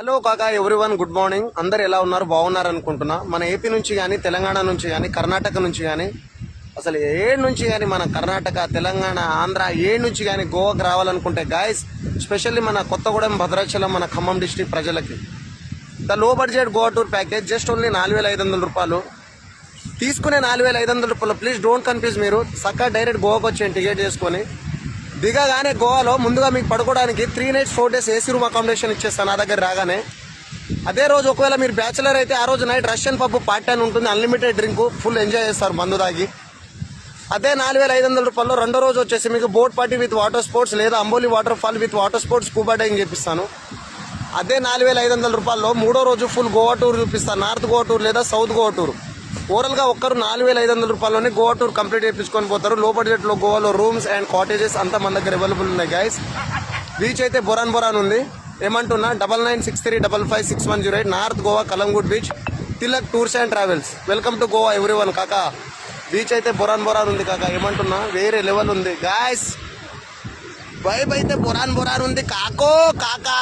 Hello కాకా everyone good morning అందరు ఎలా ఉన్నారు? బాగున్నారు అనుకుంటున్నా మన ఏపీ నుంచి కానీ తెలంగాణ నుంచి కానీ కర్ణాటక నుంచి కానీ అసలు ఏ నుంచి కానీ మన కర్ణాటక తెలంగాణ ఆంధ్ర ఏ నుంచి కానీ గోవాకి రావాలనుకుంటే గాయస్ స్పెషల్లీ మన కొత్తగూడెం భద్రాచలం మన ఖమ్మం డిస్టిక్ ప్రజలకి. The low budget Goa tour package just only నాలుగు వేల ఐదు వందల రూపాయలు. తీసుకునే నాలుగు వేల ఐదు వందల రూపాయలు ప్లీజ్ డోంట్ కన్ఫ్యూజ్ మీరు. చక్కగా డైరెక్ట్ గోవాకి వచ్చేయండి టికెట్ చేసుకొని. దిగగానే గోవాలో ముందుగా మీకు పడుకోవడానికి three nights four days AC room accommodation ఇచ్చేస్తాను నా దగ్గర రాగానే. అదే రోజు ఒకవేళ మీరు బ్యాచులర్ అయితే ఆ రోజు నైట్ రష్యన్ పబ్ పార్టీ అని ఉంటుంది అన్లిమిటెడ్ డ్రింక్ ఫుల్ ఎంజాయ్ చేస్తారు మందు తాగి. అదే నాలుగు వేల ఐదు వందల రూపాయలు రెండో రోజు వచ్చేసి మీకు boat party with water sports లేదా Amboli waterfall with water sports scuba diving చేపిస్తాను. అదే నాలుగు వేల ఐదు వందల రూపాయల్లో మూడో రోజు ఫుల్ గోవా టూర్ చూపిస్తాను నార్త్ గోవా టూర్ లేదా సౌత్ గోవా టూర్ ఓవరాల్గా ఒక్కరు నాలుగు వేల ఐదు వందల రూపాయలని గోవా టూర్ కంప్లీట్ చేయించుకొని పోతారు. లో బడ్జెట్లో గోవాలో రూమ్స్ అండ్ కాటేజెస్ అంతా మన దగ్గర అవైలబుల్ ఉన్నాయి గైస్ బీచ్ అయితే బొరాన్ బొరాన్ ఉంది. ఏమంటున్నా? Double nine six three double five six one zero eight north Goa Calangute beach Tilak tours and travels. Welcome to Goa everyone కాకా. బీచ్ అయితే బొరాన్ బొరాన్ ఉంది కాకా. ఏమంటున్నా? వేరే లెవెల్ ఉంది గాయస్ వైబ్ అయితే బొరాన్ బొరాన్ ఉంది కాకో కాకా.